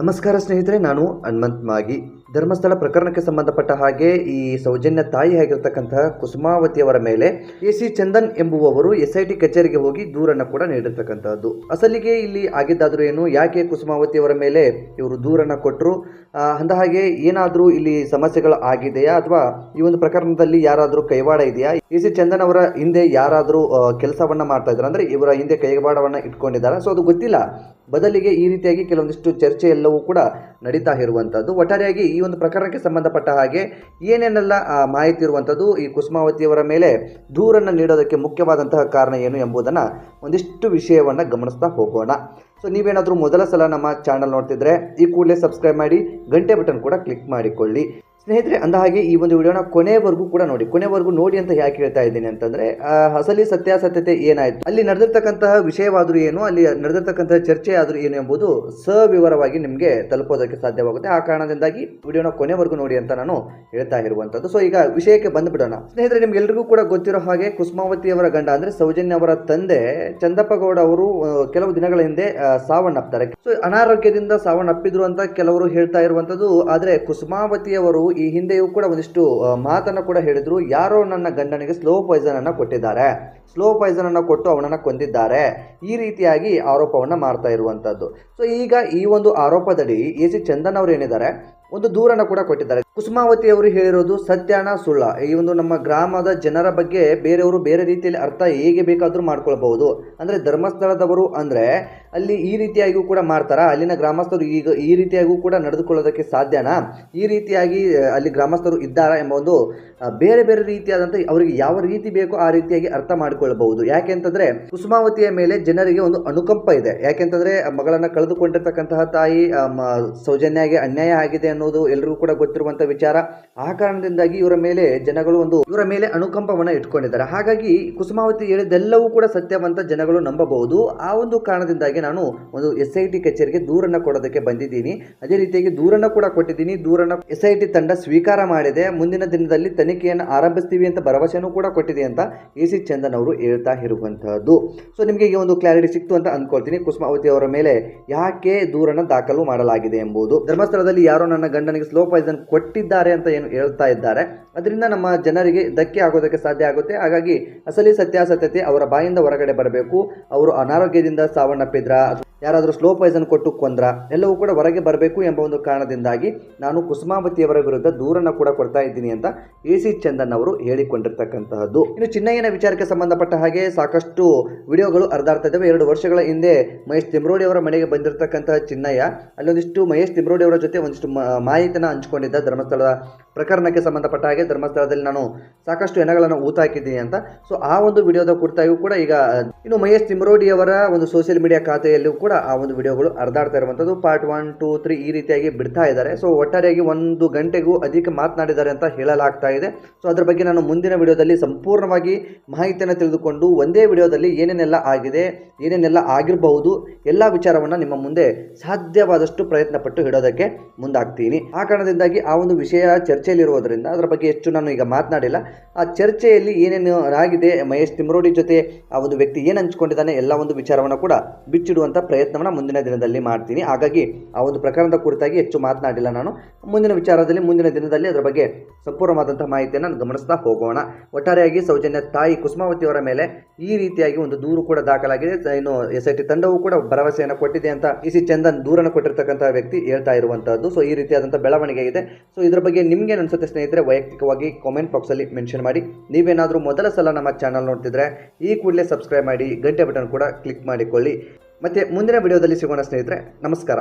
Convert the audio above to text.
ನಮಸ್ಕಾರ ಸ್ನೇಹಿತರೆ, ನಾನು ಹನುಮಂತ್ ಮಾಗಿ. ಧರ್ಮಸ್ಥಳ ಪ್ರಕರಣಕ್ಕೆ ಸಂಬಂಧಪಟ್ಟ ಹಾಗೆ ಈ ಸೌಜನ್ಯ ತಾಯಿ ಆಗಿರ್ತಕ್ಕಂತಹ ಕುಸುಮಾವತಿಯವರ ಮೇಲೆ ಎ ಸಿ ಚಂದನ್ ಎಂಬುವವರು ಎಸ್ ಐ ಟಿ ಕಚೇರಿಗೆ ಹೋಗಿ ದೂರನ್ನು ಕೂಡ ನೀಡಿರ್ತಕ್ಕಂಥದ್ದು. ಅಸಲಿಗೆ ಇಲ್ಲಿ ಆಗಿದ್ದಾದರೂ ಏನು, ಯಾಕೆ ಕುಸುಮಾವತಿಯವರ ಮೇಲೆ ಇವರು ದೂರನ್ನು ಕೊಟ್ಟರು ಅಂದ ಹಾಗೆ ಏನಾದರೂ ಇಲ್ಲಿ ಸಮಸ್ಯೆಗಳು ಆಗಿದೆಯಾ? ಅಥವಾ ಈ ಒಂದು ಪ್ರಕರಣದಲ್ಲಿ ಯಾರಾದರೂ ಕೈವಾಡ ಇದೆಯಾ? ಎ ಸಿ ಚಂದನ್ ಅವರ ಹಿಂದೆ ಯಾರಾದರೂ ಕೆಲಸವನ್ನ ಮಾಡ್ತಾ ಇದ್ದಾರೆ? ಅಂದರೆ ಇವರ ಹಿಂದೆ ಕೈವಾಡವನ್ನು ಇಟ್ಕೊಂಡಿದ್ದಾರೆ? ಸೊ ಅದು ಗೊತ್ತಿಲ್ಲ. ಬದಲಿಗೆ ಈ ರೀತಿಯಾಗಿ ಕೆಲವೊಂದಿಷ್ಟು ಚರ್ಚೆ ಎಲ್ಲವೂ ಕೂಡ ನಡೀತಾ ಇರುವಂಥದ್ದು ಒಟ್ಟಾರೆಯಾಗಿ ಈ ಒಂದು ಪ್ರಕರಣಕ್ಕೆ ಸಂಬಂಧಪಟ್ಟ ಹಾಗೆ ಏನೇನೆಲ್ಲ ಮಾಹಿತಿ ಇರುವಂಥದ್ದು ಈ ಕುಸುಮಾವತಿಯವರ ಮೇಲೆ ದೂರನ್ನು ನೀಡೋದಕ್ಕೆ ಮುಖ್ಯವಾದಂತಹ ಕಾರಣ ಏನು ಎಂಬುದನ್ನು ಒಂದಿಷ್ಟು ವಿಷಯವನ್ನು ಗಮನಿಸ್ತಾ ಹೋಗೋಣ. ಸೊ ನೀವೇನಾದರೂ ಮೊದಲ ಸಲ ನಮ್ಮ ಚಾನಲ್ ನೋಡ್ತಿದ್ರೆ, ಈ ಕೂಡಲೇ ಸಬ್ಸ್ಕ್ರೈಬ್ ಮಾಡಿ, ಗಂಟೆ ಬಟನ್ ಕೂಡ ಕ್ಲಿಕ್ ಮಾಡಿಕೊಳ್ಳಿ. ಸ್ನೇಹಿತರೆ, ಅಂದ ಹಾಗೆ ಈ ಒಂದು ವಿಡಿಯೋನ ಕೊನೆವರೆಗೂ ಕೂಡ ನೋಡಿ. ಕೊನೆವರೆಗೂ ನೋಡಿ ಅಂತ ಯಾಕೆ ಹೇಳ್ತಾ ಇದ್ದೀನಿ ಅಂತಂದ್ರೆ ಅಸಲಿ ಸತ್ಯಾಸತ್ಯತೆ ಏನಾಯ್ತು? ಅಲ್ಲಿ ನಡೆದಿರ್ತಕ್ಕಂತಹ ವಿಷಯವಾದರೂ ಏನು, ಅಲ್ಲಿ ನಡೆದಿರ್ತಕ್ಕಂತಹ ಚರ್ಚೆ ಆದರೂ ಏನು ಎಂಬುದು ಸವಿವರವಾಗಿ ನಿಮಗೆ ತಲುಪೋದಕ್ಕೆ ಸಾಧ್ಯವಾಗುತ್ತೆ. ಆ ಕಾರಣದಿಂದಾಗಿ ವಿಡಿಯೋನ ಕೊನೆವರೆಗೂ ನೋಡಿ ಅಂತ ನಾನು ಹೇಳ್ತಾ ಇರುವಂತದ್ದು ಸೊ ಈಗ ವಿಷಯಕ್ಕೆ ಬಂದ್ಬಿಡೋಣ. ಸ್ನೇಹಿತರೆ, ನಿಮ್ಗೆಲ್ರಿಗೂ ಕೂಡ ಗೊತ್ತಿರೋ ಹಾಗೆ ಕುಸುಮಾವತಿಯವರ ಗಂಡ, ಅಂದ್ರೆ ಸೌಜನ್ಯ ಅವರ ತಂದೆ ಚಂದಪ್ಪಗೌಡ ಅವರು ಕೆಲವು ದಿನಗಳ ಹಿಂದೆ ಸಾವನ್ನಪ್ತಾರೆ. ಸೊ ಅನಾರೋಗ್ಯದಿಂದ ಸಾವನ್ನಪ್ಪಿದ್ರು ಅಂತ ಕೆಲವರು ಹೇಳ್ತಾ ಇರುವಂತದ್ದು ಆದ್ರೆ ಕುಸುಮಾವತಿಯವರು ಈ ಹಿಂದೆಯೂ ಕೂಡ ಒಂದಿಷ್ಟು ಮಾತನ್ನು ಕೂಡ ಹೇಳಿದ್ರು. ಯಾರೋ ನನ್ನ ಗಂಡನಿಗೆ ಸ್ಲೋ ಪಾಯ್ಸನ್ ಅನ್ನ ಕೊಟ್ಟಿದ್ದಾರೆ. ಸ್ಲೋ ಪಾಯ್ಸನ್ ಅನ್ನ ಕೊಟ್ಟು ಅವನನ್ನ ಕೊಂದಿದ್ದಾರೆ. ಈ ರೀತಿಯಾಗಿ ಆರೋಪವನ್ನ ಮಾಡ್ತಾ ಇರುವಂತದ್ದು. ಸೊ ಈಗ ಈ ಒಂದು ಆರೋಪದಡಿ ಎ ಸಿ ಚಂದನ್ ಅವರು ಏನಿದ್ದಾರೆ? ಒಂದು ದೂರನ್ನ ಕೂಡ ಕೊಟ್ಟಿದ್ದಾರೆ. ಕುಸುಮಾವತಿ ಅವರು ಹೇಳಿರೋದು ಸತ್ಯಾನ ಸುಳ್ಳ. ಈ ಒಂದು ನಮ್ಮ ಗ್ರಾಮದ ಜನರ ಬಗ್ಗೆ ಬೇರೆಯವರು ಬೇರೆ ರೀತಿಯಲ್ಲಿ ಅರ್ಥ ಹೇಗೆ ಬೇಕಾದರೂ ಮಾಡ್ಕೊಳ್ಬಹುದು. ಅಂದರೆ ಧರ್ಮಸ್ಥಳದವರು ಅಂದರೆ ಅಲ್ಲಿ ಈ ರೀತಿಯಾಗಿಯೂ ಕೂಡ ಮಾಡ್ತಾರಾ. ಅಲ್ಲಿನ ಗ್ರಾಮಸ್ಥರು ಈಗ ಈ ರೀತಿಯಾಗಿಯೂ ಕೂಡ ನಡೆದುಕೊಳ್ಳೋದಕ್ಕೆ ಸಾಧ್ಯನಾ? ಈ ರೀತಿಯಾಗಿ ಅಲ್ಲಿ ಗ್ರಾಮಸ್ಥರು ಇದ್ದಾರಾ ಎಂಬ ಒಂದು ಬೇರೆ ಬೇರೆ ರೀತಿಯಾದಂಥ ಅವರಿಗೆ ಯಾವ ರೀತಿ ಬೇಕೋ ಆ ರೀತಿಯಾಗಿ ಅರ್ಥ ಮಾಡಿಕೊಳ್ಳಬಹುದು ಯಾಕೆಂತಂದರೆ ಕುಸುಮಾವತಿಯ ಮೇಲೆ ಜನರಿಗೆ ಒಂದು ಅನುಕಂಪ ಇದೆ. ಯಾಕೆಂತಂದರೆ ಮಗಳನ್ನು ಕಳೆದುಕೊಂಡಿರ್ತಕ್ಕಂತಹ ತಾಯಿ ಸೌಜನ್ಯಗೆ ಅನ್ಯಾಯ ಆಗಿದೆ ಅನ್ನೋದು ಎಲ್ರಿಗೂ ಕೂಡ ಗೊತ್ತಿರುವಂತ ವಿಚಾರ. ಆ ಕಾರಣದಿಂದಾಗಿ ಇವರ ಮೇಲೆ ಜನಗಳು ಒಂದು, ಇವರ ಮೇಲೆ ಅನುಕಂಪವನ್ನ ಇಟ್ಕೊಂಡಿದ್ದಾರೆ. ಹಾಗಾಗಿ ಕುಸುಮಾವತಿ ಹೇಳಿದ್ದೆಲ್ಲವೂ ಕೂಡ ಸತ್ಯವಂತ ಜನಗಳು ನಂಬಬಹುದು. ಆ ಒಂದು ಕಾರಣದಿಂದಾಗಿ ನಾನು ಒಂದು ಎಸ್ ಐ ಟಿ ಕಚೇರಿಗೆ ದೂರನ್ನ ಕೊಡೋದಕ್ಕೆ ಬಂದಿದ್ದೀನಿ. ಅದೇ ರೀತಿಯಾಗಿ ದೂರನ್ನ ಕೂಡ ಕೊಟ್ಟಿದ್ದೀನಿ. ದೂರನ್ನ ಎಸ್ ಐ ಟಿ ತಂಡ ಸ್ವೀಕಾರ ಮಾಡಿದೆ. ಮುಂದಿನ ದಿನದಲ್ಲಿ ತನಿಖೆಯನ್ನು ಆರಂಭಿಸ್ತೀವಿ ಅಂತ ಭರವಸೆಯನ್ನು ಕೂಡ ಕೊಟ್ಟಿದೆ ಅಂತ ಎ ಸಿ ಚಂದನ್ ಅವರು ಹೇಳ್ತಾ ಇರುವಂತಹದ್ದು. ಸೊ ನಿಮಗೆ ಈ ಒಂದು ಕ್ಲಾರಿಟಿ ಸಿಕ್ತು ಅಂತ ಅನ್ಕೊಳ್ತೀನಿ. ಕುಸುಮಾವತಿ ಅವರ ಮೇಲೆ ಯಾಕೆ ದೂರನ್ನ ದಾಖಲು ಮಾಡಲಾಗಿದೆ ಎಂಬುದು. ಧರ್ಮಸ್ಥಳದಲ್ಲಿ ಯಾರೋ ನನ್ನ ಗಂಡನಿಗೆ ಸ್ಲೋ ಪಾಯ್ಸನ್ ಕೊಟ್ಟಿದ್ದಾರೆ ಅಂತ ಏನು ಹೇಳ್ತಾ ಇದ್ದಾರೆ. ಅದರಿಂದ ನಮ್ಮ ಜನರಿಗೆ ಧಕ್ಕೆ ಆಗೋದಕ್ಕೆ ಸಾಧ್ಯ ಆಗುತ್ತೆ. ಹಾಗಾಗಿ ಅಸಲಿ ಸತ್ಯಾಸತ್ಯತೆ ಅವರ ಬಾಯಿಂದ ಹೊರಗಡೆ ಬರಬೇಕು. ಅವರು ಅನಾರೋಗ್ಯದಿಂದ ಸಾವನ್ನಪ್ಪಿದ್ರ? ಯಾರಾದರೂ ಸ್ಲೋ ಪಾಯ್ಸನ್ ಕೊಟ್ಟು ಕೊಂದ್ರ ಎಲ್ಲವೂ ಕೂಡ ಹೊರಗೆ ಬರಬೇಕು ಎಂಬ ಒಂದು ಕಾರಣದಿಂದಾಗಿ ನಾನು ಕುಸುಮಾವತಿಯವರ ವಿರುದ್ಧ ದೂರನ್ನು ಕೂಡ ಕೊಡ್ತಾ ಇದ್ದೀನಿ ಅಂತ ಎ ಸಿ ಚಂದನ್ ಅವರು ಹೇಳಿಕೊಂಡಿರ್ತಕ್ಕಂತಹದ್ದು. ಇನ್ನು ಚಿನ್ನಯ್ಯನ ವಿಚಾರಕ್ಕೆ ಸಂಬಂಧಪಟ್ಟ ಹಾಗೆ ಸಾಕಷ್ಟು ವಿಡಿಯೋಗಳು ಹರಿದಾಡ್ತಾ ಇದ್ದಾವೆ ಎರಡು ವರ್ಷಗಳ ಹಿಂದೆ ಮಹೇಶ್ ತಿಮ್ರೋಡಿ ಅವರ ಮನೆಗೆ ಬಂದಿರತಕ್ಕಂತಹ ಚಿನ್ನಯ್ಯ, ಅಲ್ಲೊಂದಿಷ್ಟು ಮಹೇಶ್ ತಿಮ್ರೋಡಿ ಅವರ ಜೊತೆ ಒಂದಿಷ್ಟು ಮಾಹಿತಿಯನ್ನು ಹಂಚಿಕೊಂಡಿದ್ದ ಧರ್ಮಸ್ಥಳದ ಪ್ರಕರಣಕ್ಕೆ ಸಂಬಂಧಪಟ್ಟ ಹಾಗೆ ಧರ್ಮಸ್ಥಳದಲ್ಲಿ ನಾನು ಸಾಕಷ್ಟು ಹೆಣಗಳನ್ನು ಊತಾಕಿದ್ದೀನಿ ಅಂತ. ಸೊ ಆ ಒಂದು ವಿಡಿಯೋದ ಕುರಿತಾಗಿಯೂ ಕೂಡ ಈಗ, ಇನ್ನು ಮಹೇಶ್ ತಿಮ್ರೋಡಿ ಅವರ ಒಂದು ಸೋಷಿಯಲ್ ಮೀಡಿಯಾ ಖಾತೆಯಲ್ಲೂ ಕೂಡ ಆ ಒಂದು ವಿಡಿಯೋಗಳು ಹರಿದಾಡ್ತಾ ಇರುವಂಥದ್ದು. ಪಾರ್ಟ್ ಒನ್ ಟೂ ತ್ರೀ ಈ ರೀತಿಯಾಗಿ ಬಿಡ್ತಾ ಇದ್ದಾರೆ. ಸೊ ಒಟ್ಟಾರೆಯಾಗಿ ಒಂದು ಗಂಟೆಗೂ ಅಧಿಕ ಮಾತನಾಡಿದ್ದಾರೆ ಅಂತ ಹೇಳಲಾಗ್ತಾ ಇದೆ. ಸೊ ಅದ್ರ ಬಗ್ಗೆ ನಾನು ಮುಂದಿನ ವಿಡಿಯೋದಲ್ಲಿ ಸಂಪೂರ್ಣವಾಗಿ ಮಾಹಿತಿಯನ್ನು ತಿಳಿದುಕೊಂಡು ಒಂದೇ ವಿಡಿಯೋದಲ್ಲಿ ಏನೇನೆಲ್ಲ ಆಗಿದೆ, ಏನೇನೆಲ್ಲ ಆಗಿರಬಹುದು, ಎಲ್ಲ ವಿಚಾರವನ್ನು ನಿಮ್ಮ ಮುಂದೆ ಸಾಧ್ಯವಾದಷ್ಟು ಪ್ರಯತ್ನ ಪಟ್ಟು ಹಿಡೋದಕ್ಕೆ ಮುಂದಾಗ್ತೀನಿ. ಆ ಕಾರಣದಿಂದಾಗಿ ಆ ಒಂದು ವಿಷಯ ಚರ್ಚೆಯಲ್ಲಿರುವುದರಿಂದ ಅದರ ಬಗ್ಗೆ ಹೆಚ್ಚು ನಾನು ಈಗ ಮಾತನಾಡಿಲ್ಲ. ಆ ಚರ್ಚೆಯಲ್ಲಿ ಏನೇನು ಆಗಿದೆ, ಮಹೇಶ್ ತಿಮ್ರೋಡಿ ಜೊತೆ ಆ ಒಂದು ವ್ಯಕ್ತಿ ಏನು ಹಂಚ್ಕೊಂಡಿದ್ದಾನೆ, ಎಲ್ಲ ಒಂದು ವಿಚಾರವನ್ನು ಕೂಡ ಬಿಚ್ಚಿಡುವಂಥ ಪ್ರಯತ್ನವನ್ನು ಮುಂದಿನ ದಿನದಲ್ಲಿ ಮಾಡ್ತೀನಿ. ಹಾಗಾಗಿ ಆ ಒಂದು ಪ್ರಕರಣದ ಕುರಿತಾಗಿ ಹೆಚ್ಚು ಮಾತನಾಡಿಲ್ಲ ನಾನು. ಮುಂದಿನ ವಿಚಾರದಲ್ಲಿ ಮುಂದಿನ ದಿನದಲ್ಲಿ ಅದರ ಬಗ್ಗೆ ಸಂಪೂರ್ಣವಾದಂಥ ಮಾಹಿತಿಯನ್ನು ಗಮನಿಸ್ತಾ ಹೋಗೋಣ. ಒಟ್ಟಾರೆಯಾಗಿ ಸೌಜನ್ಯ ತಾಯಿ ಕುಸುಮಾವತಿಯವರ ಮೇಲೆ ಈ ರೀತಿಯಾಗಿ ಒಂದು ದೂರು ಕೂಡ ದಾಖಲಾಗಿದೆ. ಇನ್ನು ಎಸ್ ಐ ಟಿ ತಂಡವು ಕೂಡ ಭರವಸೆಯನ್ನು ಕೊಟ್ಟಿದೆ ಅಂತ ಇ ಚಂದನ್ ದೂರನ್ನು ಕೊಟ್ಟಿರ್ತಕ್ಕಂಥ ವ್ಯಕ್ತಿ ಹೇಳ್ತಾ ಇರುವಂತಹದ್ದು. ಸೊ, ಈ ರೀತಿಯಾದಂಥ ಬೆಳವಣಿಗೆ ಇದೆ. ಸೊ, ಇದರ ಬಗ್ಗೆ ನಿಮ್ಗೆ ಅನ್ಸುತ್ತೆ ಸ್ನೇಹಿತರೆ, ವೈಯಕ್ತಿಕವಾಗಿ ಕಾಮೆಂಟ್ ಬಾಕ್ಸಲ್ಲಿ ಮೆನ್ಷನ್ ಮಾಡಿ. ನೀವೇನಾದರೂ ಮೊದಲ ಸಲ ನಮ್ಮ ಚಾನಲ್ ನೋಡ್ತಿದ್ರೆ, ಈ ಕೂಡಲೇ ಸಬ್ಸ್ಕ್ರೈಬ್ ಮಾಡಿ, ಗಂಟೆ ಬಟನ್ ಕೂಡ ಕ್ಲಿಕ್ ಮಾಡಿಕೊಳ್ಳಿ. ಮತ್ತೆ ಮುಂದಿನ ವಿಡಿಯೋದಲ್ಲಿ ಸಿಗೋಣ ಸ್ನೇಹಿತರೆ ನಮಸ್ಕಾರ.